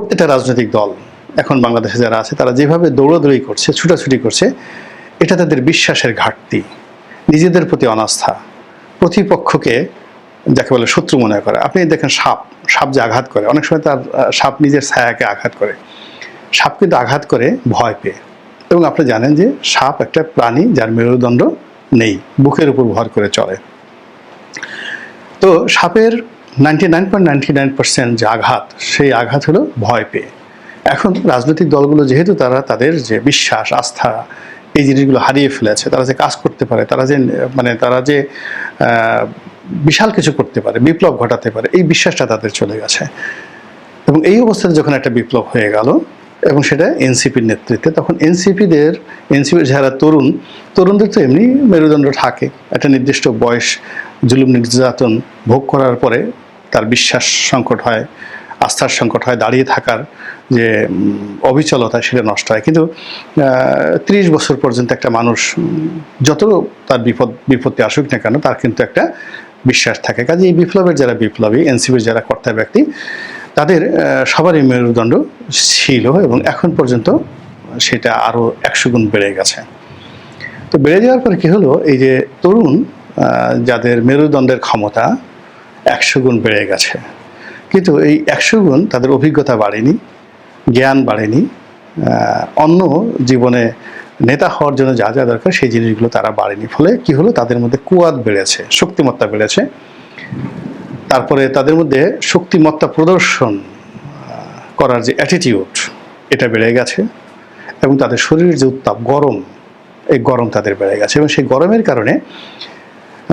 প্রত্যেকটা রাজনৈতিক দল এখন বাংলাদেশে যারা আছে, তারা যেভাবে দৌড়াদৌড়ি করছে, ছুটাছুটি করছে, এটা তাদের বিশ্বাসের ঘাটতি। নিজেদের প্রতি অনাস্থা। প্রতিপক্ষকে যাকে বলে শত্রু মনে করে। আপনি দেখেন সাপ সাপ যে আঘাত করে, অনেক সময় তার সাপ নিজের ছায়াকে আঘাত করে। সাপ কিন্তু আঘাত করে ভয় পেয়ে। এবং আপনি জানেন যে সাপ একটা প্রাণী যার মেরুদণ্ড নেই, বুকের উপর ভর করে চলে। তো সাপের ninety nine point ninety nine percent যে আঘাত, সেই আঘাত হলো ভয় পেয়ে। এখন রাজনৈতিক দলগুলো যেহেতু তারা তাদের যে বিশ্বাস, আস্থা, এই জিনিসগুলো হারিয়ে ফেলেছে, তারা যে কাজ করতে পারে, তারা যে মানে তারা যে বিশাল কিছু করতে পারে, বিপ্লব ঘটাতে পারে, এই বিশ্বাসটা তাদের চলে গেছে। এবং এই অবস্থাতে যখন একটা বিপ্লব হয়ে গেল, এবং সেটা এনসিপির নেতৃত্বে, তখন এনসিপিদের, এনসিপির যারা তরুণ, তরুণদের তো এমনি মেরুদণ্ড থাকে। একটা নির্দিষ্ট বয়স জুলুম নির্যাতন ভোগ করার পরে তার বিশ্বাস সংকট হয়, আস্থার সংকট হয়, দাঁড়িয়ে থাকার যে অবিচলতা সেটা নষ্ট হয়। কিন্তু ত্রিশ বছর পর্যন্ত একটা মানুষ যত তার বিপদ, বিপত্তি আসুক না কেন, তার কিন্তু একটা বিশ্বাস থাকে। কাজে এই বিপ্লবের যারা বিপ্লবী, এনসিপির যারা কর্তা ব্যক্তি, তাদের সবারই মেরুদণ্ড ছিল এবং এখন পর্যন্ত সেটা আরও একশো গুণ বেড়ে গেছে। তো বেড়ে যাওয়ার পরে কী হলো? এই যে তরুণ যাদের মেরুদণ্ডের ক্ষমতা একশো গুণ বেড়ে গেছে। কিন্তু এই একশো গুণ তাদের অভিজ্ঞতা বাড়েনি, জ্ঞান বাড়েনি অন্য জীবনে নেতা হওয়ার জন্য যা যা দরকার সেই জিনিসগুলো তারা বাড়েনি। ফলে কি হলো? তাদের মধ্যে কুয়াদ বেড়েছে, শক্তিমত্তা বেড়েছে। তারপরে তাদের মধ্যে শক্তিমত্তা প্রদর্শন করার যে অ্যাটিটিউড এটা বেড়ে গেছে এবং তাদের শরীরের যে উত্তাপ, গরম, এই গরম তাদের বেড়ে গেছে এবং সেই গরমের কারণে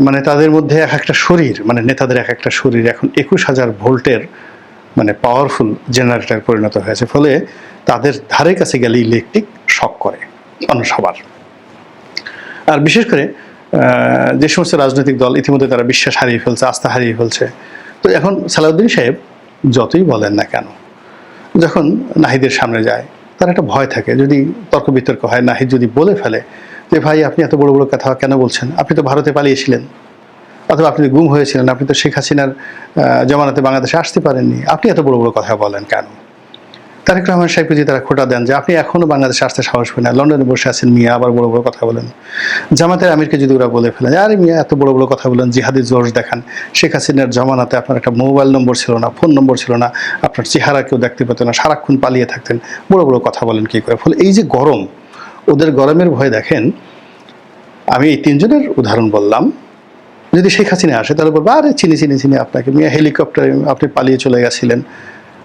মানে তাদের মধ্যে এক একটা শরীর মানে নেতাদের এক একটা শরীর এখন একুশ হাজার ভোল্টের মানে পাওয়ারফুল জেনারেটর পরিণত হয়েছে। ফলে তাদের ধারে কাছে গেলে ইলেকট্রিক শক করে অন্য সবার। আর বিশেষ করে যে সমস্ত রাজনৈতিক দল ইতিমধ্যে তারা বিশ্বাস হারিয়ে ফেলছে, আস্থা হারিয়ে ফেলছে। তো এখন সালাউদ্দিন সাহেব যতই বলেন না কেন, যখন নাহিদের সামনে যায়, তার একটা ভয় থাকে। যদি তর্ক বিতর্ক হয়, নাহিদ যদি বলে ফেলে যে ভাই, আপনি এত বড় বড় কথা কেন বলছেন? আপনি তো ভারতে পালিয়েছিলেন। অথবা আপনি গুম হয়েছিলেন। আপনি তো শেখ হাসিনার জমানাতে বাংলাদেশে আসতে পারেননি। আপনি এত বড় বড় কথা বলেন কেন? তারেক রহমান সাহেবকে যদি তারা খোটা দেন যে আপনি এখনও বাংলাদেশে আসতে সাহস পান না, লন্ডনে বসে আছেন মিয়া, আবার বড় বড় কথা বলেন। জামাতের আমিরকে যদি ওরা বলে ফেলেন, আরে মিয়া, এত বড় বড় কথা বলেন, জিহাদি জোশ দেখান। শেখ হাসিনার জমানাতে আপনার একটা মোবাইল নম্বর ছিল না, ফোন নম্বর ছিল না, আপনার চেহারা কেউ দেখতে পেত না, সারাক্ষণ পালিয়ে থাকতেন। বড় বড় কথা বলেন কী করে? ফলে এই যে গরম ওদের গরমের ভয় দেখেন, আমি এই তিনজনের উদাহরণ বললাম। যদি শেখ হাসিনা আসে, তাহলে বলব, আরে, চিনি চিনি চিনি আপনাকে, মিয়া, হেলিকপ্টারে আপনি পালিয়ে চলে গেছিলেন।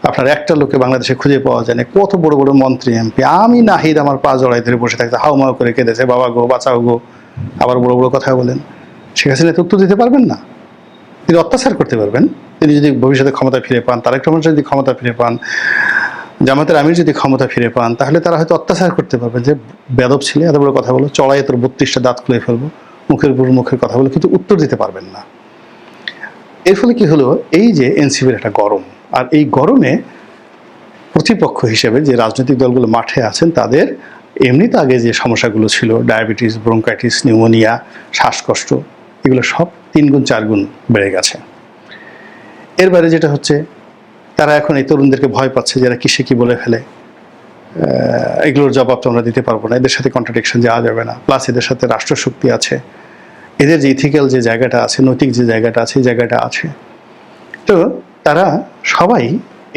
আপনার একটা লোকে বাংলাদেশে খুঁজে পাওয়া যায় না কত বড় বড় মন্ত্রী, এমপি। আমি নাহিদ আমার পা জড়াই ধরে বসে থাকতে হাউ মাউ করে কেঁদেছে, বাবা গো, বাঁচাও গো। আবার বড় বড় কথা বলেন। শেখ হাসিনা উত্তর দিতে পারবেন না। তিনি অত্যাচার করতে পারবেন। তিনি যদি ভবিষ্যতে ক্ষমতা ফিরে পান, তারেক রহমান যদি ক্ষমতা ফিরে পান জামাতের আমির যদি ক্ষমতা ফিরে পান, তাহলে তারা হয়তো অত্যাচার করতে পারবে যে বেদব ছেলে, এত বড় কথা বলো, চড়াই তোর বত্রিশটা দাঁত খুলে ফেলব, মুখের উপর মুখের কথা বলে, কিন্তু উত্তর দিতে পারবেন না। এর ফলে কি হলো? এই যে এনসিপির একটা গরম, আর এই গরমে প্রতিপক্ষ হিসেবে যে রাজনৈতিক দলগুলো মাঠে আছেন, তাদের এমনিতে আগে যে সমস্যাগুলো ছিল, ডায়াবেটিস, ব্রঙ্কাইটিস, নিউমোনিয়া, শ্বাসকষ্ট, এগুলো সব তিন গুণ চার গুণ বেড়ে গেছে। এর বাইরে যেটা হচ্ছে তারা এখন এই তরুণদেরকে ভয় পাচ্ছে যারা কিসে কি বলে ফেলে। এগুলোর জবাব তো আমরা দিতে পারব না। এদের সাথে কন্ট্রাডিকশন যাওয়া যাবে না। প্লাস এদের সাথে রাষ্ট্রশক্তি আছে। এদের যে ইথিক্যাল যে জায়গাটা আছে, নৈতিক যে জায়গাটা আছে জায়গাটা আছে। তো তারা সবাই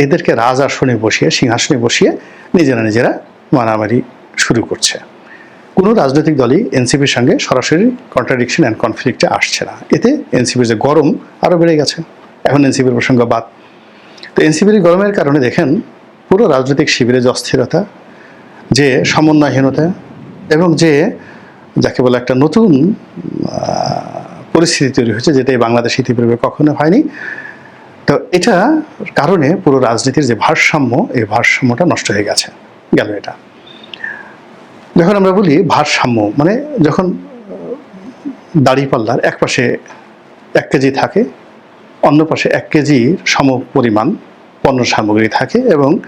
এদেরকে রাজ আসনে বসিয়ে, সিংহাসনে বসিয়ে নিজেরা নিজেরা মারামারি শুরু করছে। কোনো রাজনৈতিক দলই এনসিপির সঙ্গে সরাসরি কন্ট্রাডিকশন অ্যান্ড কনফ্লিক্টে আসছে না। এতে এনসিপির যে গরম আরও বেড়ে গেছে। এখন এনসিপির প্রসঙ্গ বাদ। তো এনসিপির গরমের কারণে দেখেন পুরো রাজনৈতিক শিবিরে যে অস্থিরতা, যে সমন্বয়হীনতা এবং যে যাকে বলে একটা নতুন পরিস্থিতি তৈরি হয়েছে যেটা এই বাংলাদেশ ইতিপূর্বে কখনো হয়নি। তো এটা কারণে পুরো রাজনীতির যে ভারসাম্য, এই ভারসাম্যটা নষ্ট হয়ে গেছে, গেল এটা। যখন আমরা বলি ভারসাম্য মানে যখন দাড়িপাল্লার এক পাশে এক কেজি থাকে, অন্য পাশে এক কেজির সম পরিমাণ পণ্য সামগ্রী থাকে এবং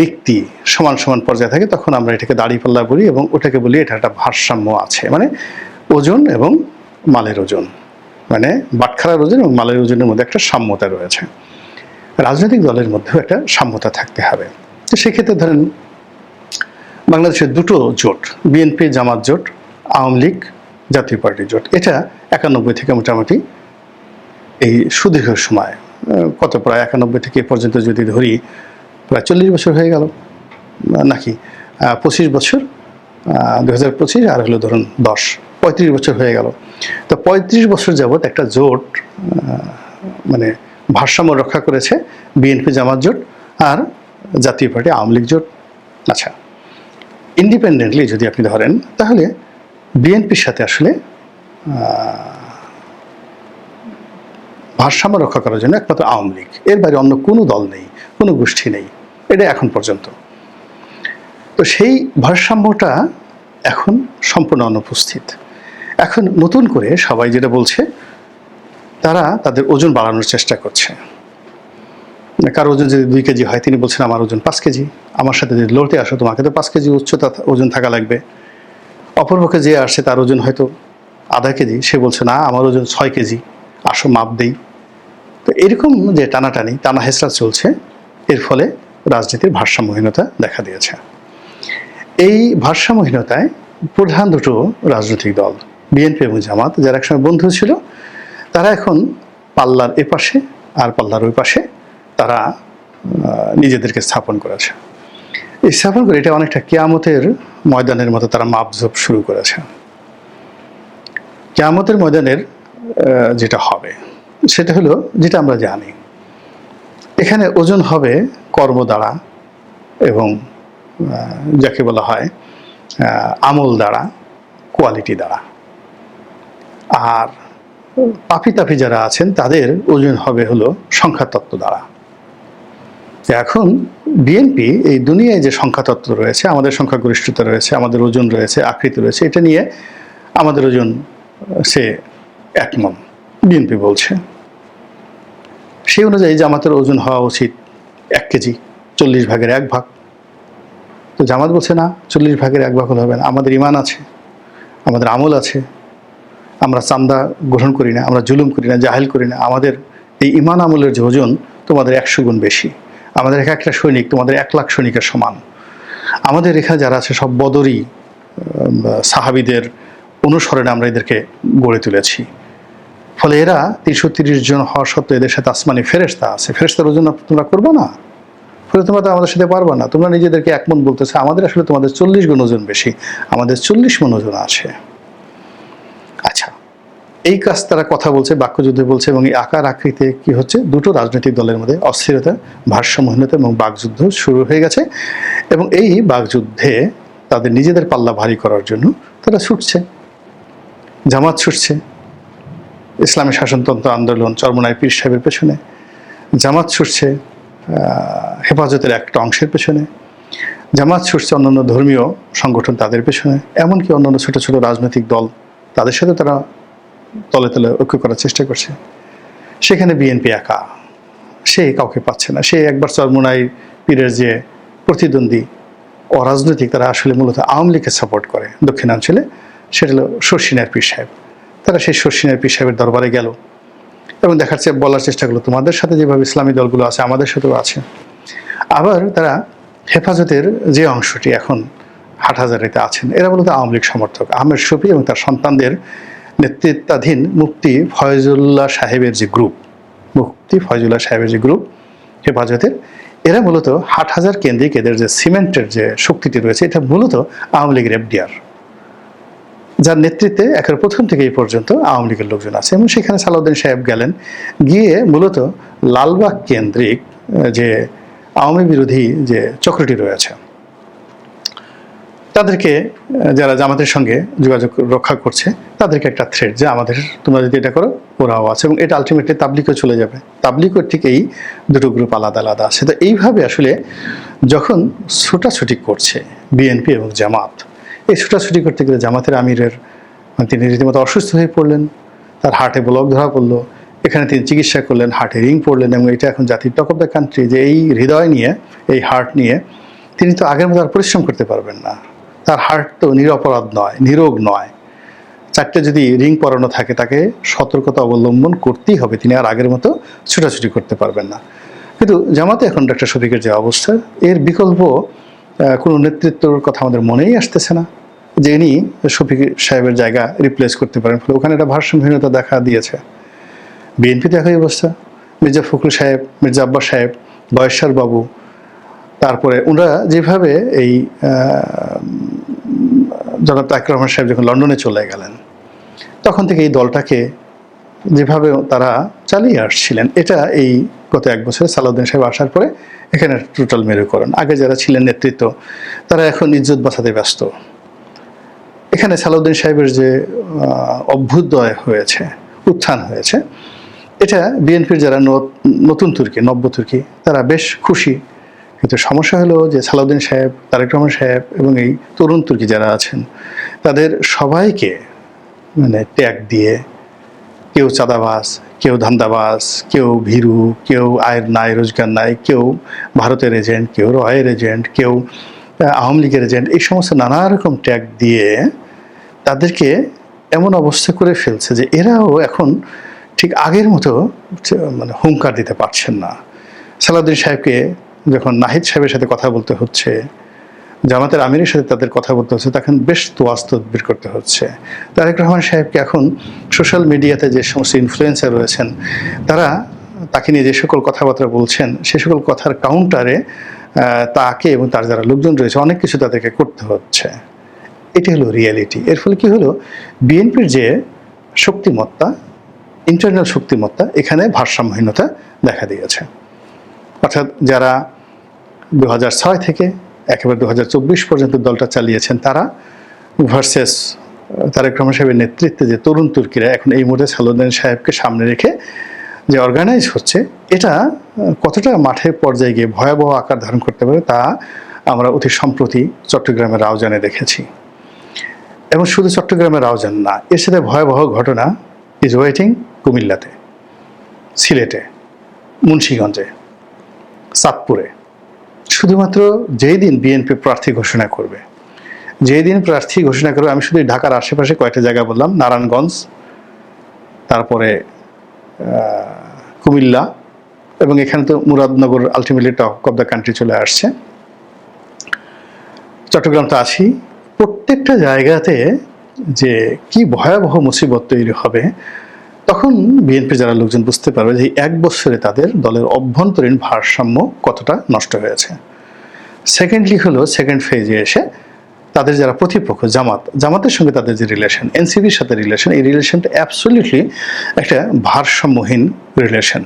নিক্তি সমান সমান পর্যায়ে থাকে, তখন আমরা এটাকে দাড়িপাল্লা বলি এবং ওটাকে বলি এটা একটা ভারসাম্য আছে। মানে ওজন এবং মালের ওজন। মানে বাটখারার ওজন এবং মালের ওজনের মধ্যে একটা সাম্যতা রয়েছে। রাজনৈতিক দলের মধ্যেও একটা সাম্যতা থাকতে হবে। তো সেক্ষেত্রে ধরেন, বাংলাদেশের দুটো জোট, বিএনপি জামাত জোট, আওয়ামী লীগ জাতীয় পার্টি জোট। এটা একানব্বই থেকে মোটামুটি এই সুদীর্ঘ সময় কত, প্রায় একানব্বই থেকে পর্যন্ত যদি ধরি, প্রায় চল্লিশ বছর হয়ে গেল নাকি? পঁচিশ বছর দু হাজার পঁচিশ, আর হলো ধরুন দশ, পঁয়ত্রিশ বছর হয়ে গেল। তো পঁয়ত্রিশ বছর যাবৎ একটা জোট মানে ভারসাম্য রক্ষা করেছে বিএনপি জামাত জোট আর জাতীয় পার্টি আওয়ামী লীগ জোট। আচ্ছা ইন্ডিপেন্ডেন্টলি যদি আপনি ধরেন, তাহলে বিএনপির সাথে আসলে ভারসাম্য রক্ষা করার জন্য একমাত্র আওয়ামী লীগ। এর বাইরে অন্য কোনো দল নেই, কোনো গোষ্ঠী নেই। এটা এখন পর্যন্ত। তো সেই ভারসাম্যটা এখন সম্পূর্ণ অনুপস্থিত। এখন নতুন করে সবাই যেটা বলছে, তারা তাদের ওজন বাড়ানোর চেষ্টা করছে। কারও ওজন যদি দুই কেজি হয়, তিনি বলছেন, আমার ওজন পাঁচ কেজি। আমার সাথে যদি লড়তে আসো, তোমাকে তো পাঁচ কেজি উচ্চতা, ওজন থাকা লাগবে। অপরপক্ষে যে আসছে, তার ওজন হয়তো আধা কেজি। সে বলছে, না, আমার ওজন ছয় কেজি। আসো, মাপ দেই। তো এরকম যে টানাটানি, টানা হেসরা চলছে, এর ফলে রাজনীতির ভারসাম্যহীনতা দেখা দিয়েছে। এই ভারসাম্যহীনতায় প্রধান দুটো রাজনৈতিক দল, বিএনপি এবং জামাত, যারা একসময় বন্ধু ছিল, তারা এখন পাল্লার এ পাশে আর পাল্লার ওই পাশে তারা নিজেদেরকে স্থাপন করেছে। এই স্থাপন করে এটা অনেকটা কেয়ামতের ময়দানের মতো তারা মাপঝোপ শুরু করেছে। কেয়ামতের ময়দানের যেটা হবে। সেটা হলো যেটা আমরা জানি। এখানে ওজন হবে কর্ম দ্বারা এবং যাকে বলা হয় আমল দ্বারা কোয়ালিটি দ্বারা। আর পাপি তাপি যারা আছেন, তাদের ওজন হবে হলো সংখ্যাতত্ত্ব দ্বারা। এখন বিএনপি এই দুনিয়ায় যে সংখ্যাতত্ত্ব রয়েছে, আমাদের সংখ্যাগরিষ্ঠতা রয়েছে, আমাদের ওজন রয়েছে, আকৃতি রয়েছে, এটা নিয়ে আমাদের ওজন, সে এক মন। বিএনপি বলছে। সেই অনুযায়ী জামাতের ওজন হওয়া উচিত এক কেজি, চল্লিশ ভাগের এক ভাগ। তো জামাত বলছে, না, চল্লিশ ভাগের এক ভাগ হলে হবে না। আমাদের ইমান আছে, আমাদের আমল আছে। আমরা চান্দা গ্রহণ করি না, আমরা জুলুম করি না, জাহেল করি না। আমাদের এই ইমান আমলের যে ওজন, তোমাদের একশো গুণ বেশি। আমাদের এক একটা সৈনিক, তোমাদের এক লাখ সৈনিকের সমান। আমাদের এখানে যারা আছে, সব বদরি সাহাবিদের অনুসরণে আমরা এদেরকে গড়ে তুলেছি। ফলে এরা তিনশো তিরিশ জন হওয়া সত্ত্বেও এদের সাথে আসমানি ফেরেস্তা আছে। ফেরেস্তার ওজন তোমরা করব না। ফলে তোমরা তো আমাদের সাথে পারবে না। তোমরা নিজেদেরকে এক মন বলতেছে, আমাদের আসলে তোমাদের চল্লিশ গুণ ওজন বেশি। আমাদের চল্লিশ মন ওজন আছে। আচ্ছা এই কাজ তারা কথা বলছে, বাক্যযুদ্ধে বলছে এবং এই আকার আকৃতিতে কি হচ্ছে? দুটো রাজনৈতিক দলের মধ্যে অস্থিরতা, ভারসাম্যহীনতা এবং বাকযুদ্ধ শুরু হয়ে গেছে। এবং এই বাকযুদ্ধে তাদের নিজেদের পাল্লা ভারী করার জন্য তারা ছুটছে। জামাত ছুটছে। ইসলামী শাসনতন্ত্র আন্দোলন চরমনায় পীর সাহেবের পেছনে, জামাত ছুটছে হেফাজতের একটা অংশের পেছনে, জামাত ছুটছে অন্যান্য ধর্মীয় সংগঠন তাদের পেছনে, এমনকি অন্যান্য ছোট ছোট রাজনৈতিক দল তাদের সাথে তারা তলে তলে ঐক্য করার চেষ্টা করছে। সেখানে বিএনপি একা, সে কাউকে পাচ্ছে না। সে একবার চরমোনাই পীরের যে প্রতিদ্বন্দ্বী, অরাজনৈতিক, তারা আসলে মূলত আওয়ামী লীগকে সাপোর্ট করে দক্ষিণাঞ্চলে, সেটা হলো শর্ষিনার পীর সাহেব। তারা সেই শর্ষিনার পীর সাহেবের দরবারে গেল এবং দেখার বলার চেষ্টা করল, তোমাদের সাথে যেভাবে ইসলামী দলগুলো আছে, আমাদের সাথেও আছে। আবার তারা হেফাজতের যে অংশটি এখন হাটহাজারিতে আছেন, এরা মূলত আওয়ামী লীগ সমর্থক। আহমেদ শফি এবং তার সন্তানদের নেতৃত্বাধীন মুক্তি ফয়জুল্লাহ সাহেবের যে গ্রুপ মুক্তি ফয়জুল্লাহ সাহেবের যে গ্রুপ হেফাজতের, এরা মূলত হাট হাজার কেন্দ্রিক এদের যে সিমেন্টের যে শক্তিটি রয়েছে, এটা মূলত আওয়ামী লীগের এফডিআর। যার নেতৃত্বে একের প্রথম থেকে এই পর্যন্ত আওয়ামী লীগের লোকজন আছে। এবং সেখানে সালাউদ্দিন সাহেব গেলেন, গিয়ে মূলত লালবাগ কেন্দ্রিক যে আওয়ামী বিরোধী যে চক্রটি রয়েছে, তাদেরকে যারা জামাতের সঙ্গে যোগাযোগ রক্ষা করছে, তাদেরকে একটা থ্রেড যে আমাদের, তোমরা যদি এটা করো, ওরাও আছে। এবং এটা আলটিমেটলি তাবলিকও চলে যাবে। তাবলিকও ঠিক এই দুটো গ্রুপ আলাদা আলাদা আছে। তো এইভাবে আসলে যখন ছুটাছুটি করছে বিএনপি এবং জামাত এই ছুটাছুটি করতে গেলে জামাতের আমিরের মানে তিনি রীতিমতো অসুস্থ হয়ে পড়লেন, তার হার্টে ব্লক ধরা পড়ল, এখানে তিনি চিকিৎসা করলেন, হার্টে রিং পড়লেন এবং এটা এখন জাতির টক অফ দ্য কান্ট্রি যে এই হৃদয় নিয়ে, এই হার্ট নিয়ে তিনি তো আগের মতো আর পরিশ্রম করতে পারবেন না। তার হার্ট তো নিরপরাধ নয়, নিরোগ নয়। চারটে যদি রিং পরানো থাকে তাকে সতর্কতা অবলম্বন করতেই হবে, তিনি আর আগের মতো ছুটাছুটি করতে পারবেন না। কিন্তু জামাতে এখন ডক্টর শফিকের যে অবস্থা, এর বিকল্প কোনো নেতৃত্বর কথা আমাদের মনেই আসতেছে না। যে ইনি শফিক সাহেবের জায়গা রিপ্লেস করতে পারেন, ফলে ওখানে একটা ভারসাম্যহীনতা দেখা দিয়েছে। বিএনপিতে একই অবস্থা। মির্জা ফখরুল সাহেব, মির্জা আব্বাস সাহেব বয়েশ্বর বাবু, তারপরে ওনারা যেভাবে এই জনাব তাক রহমান সাহেব যখন লন্ডনে চলে গেলেন, তখন থেকে এই দলটাকে যেভাবে তারা চালিয়ে আসছিলেন, এটা এই গত এক বছরে সালাউদ্দিন সাহেব আসার পরে এখানে টোটাল মেরুকরণ। আগে যারা ছিলেন নেতৃত্ব, তারা এখন ইজ্জত বাঁচাতে ব্যস্ত। এখানে সালাউদ্দিন সাহেবের যে অভ্যুদয় হয়েছে, উত্থান হয়েছে, এটা বিএনপির যারা নতুন তুর্কি, নব্য তুর্কি, তারা বেশ খুশি। কিন্তু সমস্যা হলো যে সালাউদ্দিন সাহেব, তারেক রহমান সাহেব এবং এই তরুণ তুর্কি যারা আছেন, তাদের সবাইকে মানে ট্যাগ দিয়ে কেউ চাঁদাবাস কেউ ধান্দাবাস কেউ ভীরু, কেউ আয়ের নাই, রোজগার নাই, কেউ ভারতের এজেন্ট, কেউ রয়ের এজেন্ট, কেউ আওয়ামী লীগের এজেন্ট, এই সমস্ত নানা রকম ট্যাগ দিয়ে তাদেরকে এমন অবস্থা করে ফেলছে যে এরাও এখন ঠিক আগের মতো মানে হুঙ্কার দিতে পারছেন না। সালাউদ্দিন সাহেবকে যখন নাহিদ সাহেবের সাথে কথা বলতে হচ্ছে জামাতের আমিরের সাথে তাদের কথা বলতে হচ্ছে তখন বেশ তোয়াজ তদবির করতে হচ্ছে। তারেক রহমান সাহেবকে এখন সোশ্যাল মিডিয়াতে যে সমস্ত ইনফ্লুয়েন্সার রয়েছেন, তারা তাকে নিয়ে যে সকল কথাবার্তা বলছেন, সে সকল কথার কাউন্টারে তাকে এবং তার যারা লোকজন রয়েছে, অনেক কিছু তাদেরকে করতে হচ্ছে। এটি হলো রিয়েলিটি এর ফলে কি হলো? বিএনপির যে শক্তিমত্তা ইন্টারনাল শক্তিমত্তা, এখানে ভারসাম্যহীনতা দেখা দিয়েছে। অর্থাৎ যারা দু থেকে একেবারে দু হাজার চব্বিশ পর্যন্ত দলটা চালিয়েছেন তারা ভার্সেস তারেক রহমান সাহেবের নেতৃত্বে যে তরুণ তুর্কিরা এখন এই মুহূর্তে সালুদ্দিন সাহেবকে সামনে রেখে যে অর্গানাইজ হচ্ছে, এটা কতটা মাঠের পর্যায়ে গিয়ে ভয়াবহ আকার ধারণ করতে পারে তা আমরা অতি সম্প্রতি চট্টগ্রামের রাউজানে দেখেছি। এবং শুধু চট্টগ্রামের রাউজান না, এর সাথে ভয়াবহ ঘটনা ইজ ওয়েটিং কুমিল্লাতে, সিলেটে, মুন্সীগঞ্জে চাঁদপুরে শুধুমাত্র যেই দিন বিএনপি প্রার্থী ঘোষণা করবে যেই দিন প্রার্থী ঘোষণা করবে, আমি শুধু ঢাকার আশেপাশে কয়েকটা জায়গা বললাম, নারায়ণগঞ্জ, তারপরে কুমিল্লা, এবং এখানে তো Muradnagar ultimately top of the country চলে আসছে। চট্টগ্রাম তো আছি। প্রত্যেকটা জায়গাতে যে কি ভয়াবহ মুসিবত তৈরি হবে তখন বিএনপি যারা লোকজন বুঝতে পারবে যে এক বছরে তাদের দলের অভ্যন্তরীণ ভারসাম্য কতটা নষ্ট হয়েছে। সেকেন্ডলি হলো সেকেন্ড ফেজে এসে তাদের যারা প্রতিপক্ষ, জামাত, জামাতের সঙ্গে তাদের যে রিলেশন এনসিবির সাথে রিলেশন এই রিলেশনটা অ্যাবসলিউটলি একটা ভারসাম্যহীন রিলেশন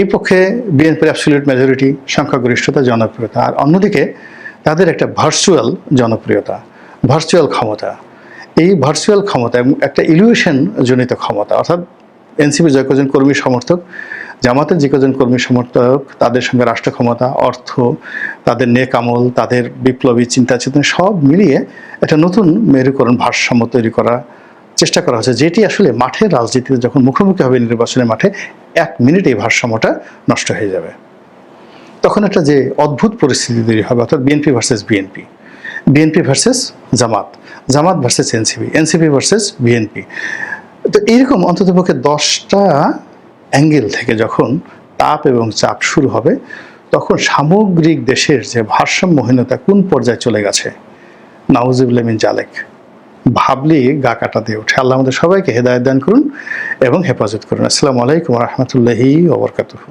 এই পক্ষে বিএনপির অ্যাবসলিউট মেজরিটি সংখ্যাগরিষ্ঠতা, জনপ্রিয়তা, আর অন্যদিকে তাদের একটা ভার্চুয়াল জনপ্রিয়তা ভার্চুয়াল ক্ষমতা। এই ভার্চুয়াল ক্ষমতা এবং একটা ইলিউশন জনিত ক্ষমতা, অর্থাৎ এনসিপি যে কজন কর্মী সমর্থক, জামাতের যে কজন কর্মী সমর্থক, তাদের সঙ্গে রাষ্ট্র ক্ষমতা, অর্থ, তাদের নেক আমল, তাদের বিপ্লবী চিন্তা চেতনা সব মিলিয়ে একটা নতুন মেরুকরণ ভারসাম্য তৈরি করা চেষ্টা করা হচ্ছে, যেটি আসলে মাঠের রাজনীতিতে যখন মুখোমুখি হবে নির্বাচনের মাঠে, এক মিনিটে এই ভারসাম্যটা নষ্ট হয়ে যাবে। তখন একটা যে অদ্ভুত পরিস্থিতি তৈরি হবে, অর্থাৎ BNP versus BNP BNP versus Jamaat Jamaat versus NCP NCP versus BNP তো এইরকম অন্ততপক্ষে দশটা অ্যাঙ্গেল থেকে যখন তাপ এবং চাপ শুরু হবে, তখন সামগ্রিক দেশের যে ভারসাম্যহীনতা কোন পর্যায়ে চলে গেছে নাউজিবুল্লামিন জালেক। ভাবলি গা কাটা দিয়ে ওঠে। আল্লাহ আমাদের সবাইকে হেদায়ত দান করুন এবং হেফাজত করুন। আসসালামু আলাইকুম রহমতুল্লাহি ওবরকাতুহ